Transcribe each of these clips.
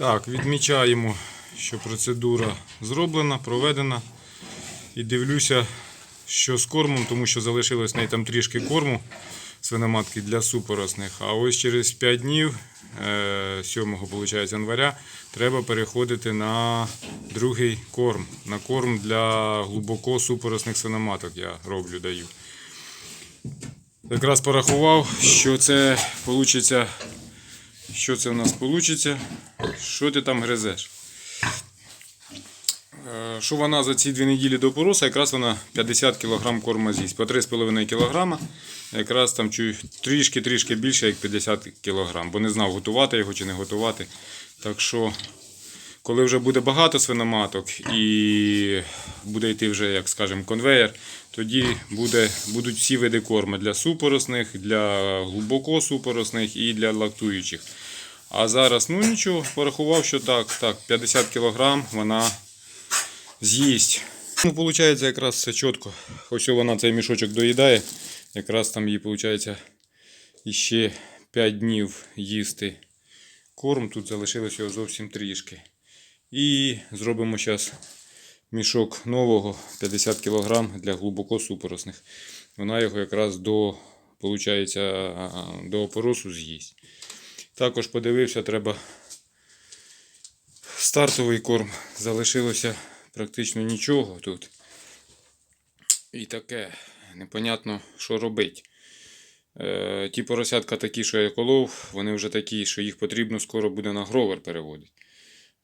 Так, відмічаємо, що процедура зроблена, проведена. І дивлюся, що з кормом, тому що залишилось в неї там трішки корму свиноматки для супоросних. А ось через 5 днів, е, 7 виходить, января, треба переходити на другий корм. На корм для глибоко супоросних свиноматок я роблю, даю. Якраз порахував, що це. Що це в нас вийде? Що ти там гризеш? Е, Що вона за ці дві неділі до пороса, якраз вона 50 кг корма з'їсть. По 3,5 кг. Якраз там трішки-трішки більше, як 50 кг. Бо не знав, готувати його чи не готувати. Так що, коли вже буде багато свиноматок і буде йти вже, як скажемо, конвейер, тоді буде, будуть всі види корму для супоросних, для глибоко супоросних і для лактуючих. А зараз, ну нічого, порахував, що так, так, 50 кг вона з'їсть. Ну, виходить, якраз все чітко. Ось вона цей мішочок доїдає. Якраз там їй, виходить, іще 5 днів їсти корм. Тут залишилось його зовсім трішки. І зробимо зараз мішок нового 50 кг для глибоко супоросних. Вона його якраз до, виходить, до опоросу з'їсть. Також подивився, треба стартовий корм. Залишилося практично нічого тут. І таке, непонятно, що робити. Е, ті поросятка такі, що я колов, вони вже такі, що їх потрібно скоро буде на гровер переводити.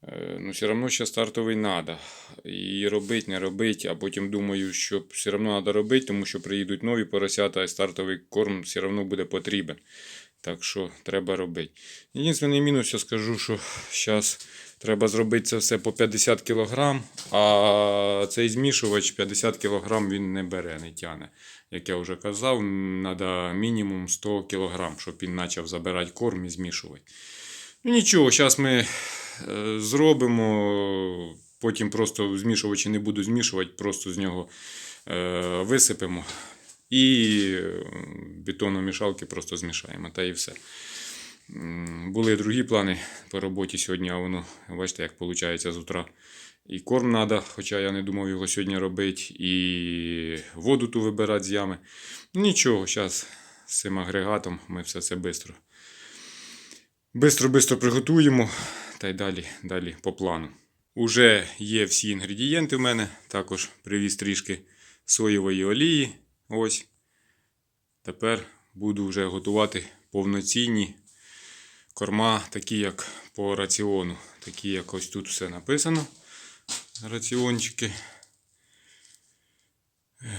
Е, ну, все одно ще стартовий треба. І робити, не робити, а потім думаю, що все одно треба робити, тому що приїдуть нові поросята, і стартовий корм все одно буде потрібен. Так що треба робити. Єдиний мінус, я скажу, що зараз треба зробити це все по 50 кг, а цей змішувач 50 кг він не бере, не тяне. Як я вже казав, треба мінімум 100 кг, щоб він почав забирати корм і змішувати. Ну нічого, зараз ми е, зробимо, потім просто змішувачі не буду змішувати, просто з нього е, висипемо. І бетономішалки просто змішаємо, та і все. Були другі плани по роботі сьогодні, а воно, бачите, як виходить з утра. І корм треба, хоча я не думав його сьогодні робити, і воду ту вибирати з ями. Нічого, зараз з цим агрегатом ми все це швидко. Бистро-бистро приготуємо та й далі, далі по плану. Уже є всі інгредієнти в мене. Також привіз трішки соєвої олії. Ось. Тепер буду вже готувати повноцінні корма, такі як по раціону. Такі як ось тут все написано. Раціончики.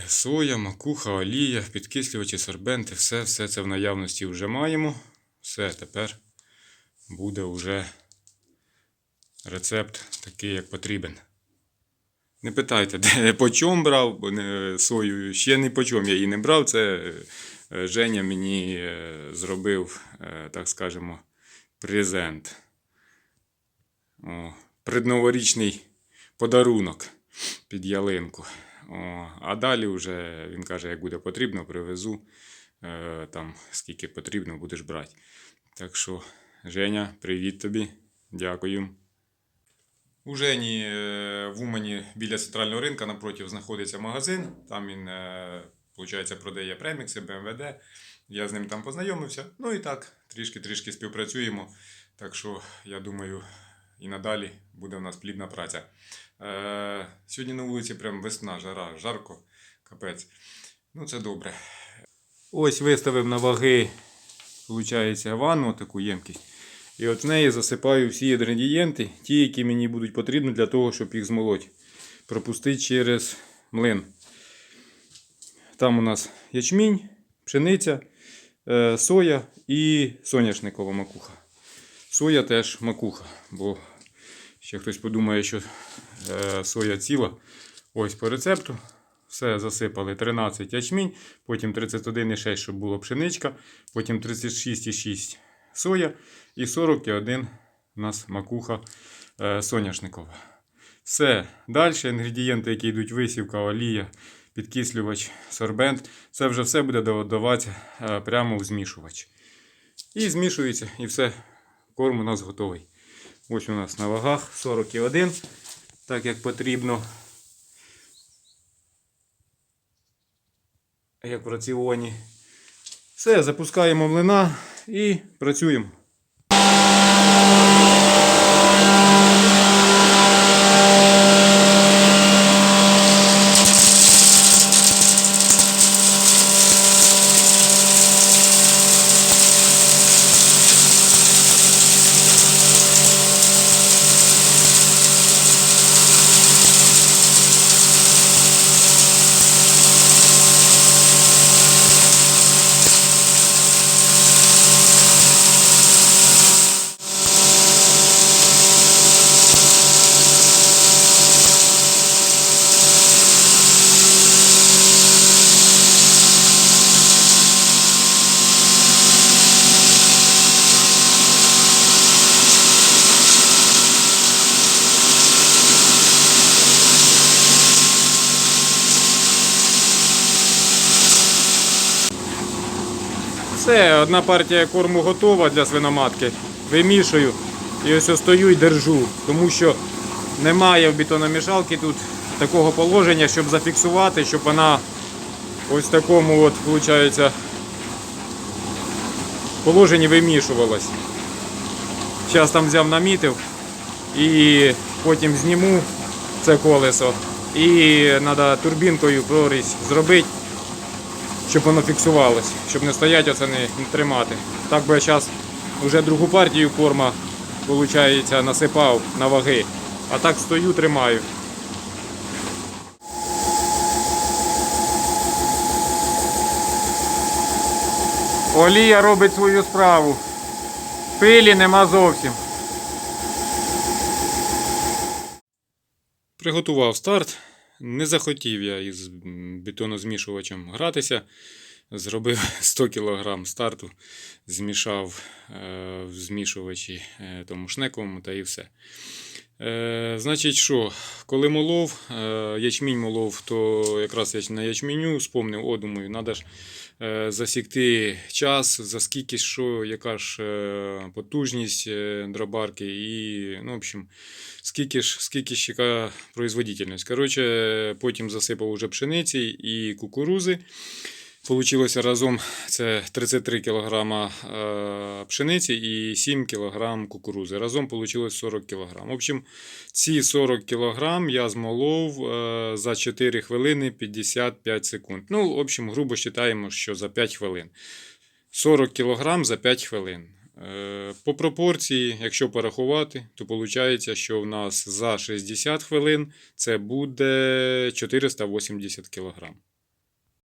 Соя, макуха, олія, підкислювачі, сорбенти, все, все це в наявності вже маємо. Все, тепер буде вже рецепт такий, як потрібен. Не питайте, де по чому брав, бо не, сою ще не по чому я її не брав. Це е, Женя мені е, зробив, е, так скажемо, презент. О, предноворічний подарунок під ялинку. О, а далі вже він каже, як буде потрібно, привезу. Там скільки потрібно, будеш брати. Так що, Женя, привіт тобі. Дякую. У Жені в Умані біля центрального ринка напротив знаходиться магазин. Там він, е, виходить, продає премікси, БМВД. Я з ним там познайомився. Ну і так, трішки-трішки співпрацюємо. Так що, я думаю, і надалі буде в нас плідна праця. Е, сьогодні на вулиці прям весна, жара, жарко, капець. Ну, це добре. Ось виставив на ваги, виходить, ванну, таку ємкість. І от в неї засипаю всі інгредієнти, ті, які мені будуть потрібні для того, щоб їх змолоти. Пропустити через млин. Там у нас ячмінь, пшениця, е, соя і соняшникова макуха. Соя теж макуха, бо ще хтось подумає, що е, соя ціла. Ось по рецепту. Все засипали 13 ячмінь, потім 31,6, щоб було пшеничка, потім 36,6 соя і 41 у нас макуха е, соняшникова. Все. Далі інгредієнти, які йдуть висівка, олія, підкислювач, сорбент. Це вже все буде додаватися е, прямо в змішувач. І змішується, і все. Корм у нас готовий. Ось у нас на вагах 41, так як потрібно. Як в раціоні. Все, запускаємо млина і працюємо. Все, одна партія корму готова для свиноматки. Вимішую і ось стою і держу, тому що немає в бетономішалки тут такого положення, щоб зафіксувати, щоб вона ось в такому от, виходить, положенні вимішувалась. Зараз там взяв намітив і потім зніму це колесо. І треба турбінкою прорізь зробити щоб воно фіксувалось, щоб не стояти, оце не, не тримати. Так би я зараз вже другу партію корма, виходить, насипав на ваги. А так стою, тримаю. Олія робить свою справу. Пилі нема зовсім. Приготував старт. Не захотів я із бетонозмішувачем гратися. Зробив 100 кг старту, змішав е, в змішувачі е, тому шнековому та і все. Е, значить, що, коли молов, ячмінь молов, то якраз я на ячменю спомнив, о, думаю, треба ж засікти час, за скільки що, яка ж потужність дробарки і, ну, в общем, скільки ж, скільки ж яка производительність. Коротше, потім засипав уже пшениці і кукурузи. Получилося разом це 33 кг е, пшениці і 7 кг кукурузи. Разом вийшло 40 кг. В общем, ці 40 кг я змолов е, за 4 хвилини 55 секунд. Ну, в общем, грубо вважаємо, що за 5 хвилин. 40 кг за 5 хвилин. Е, По пропорції, якщо порахувати, то виходить, що в нас за 60 хвилин це буде 480 кг.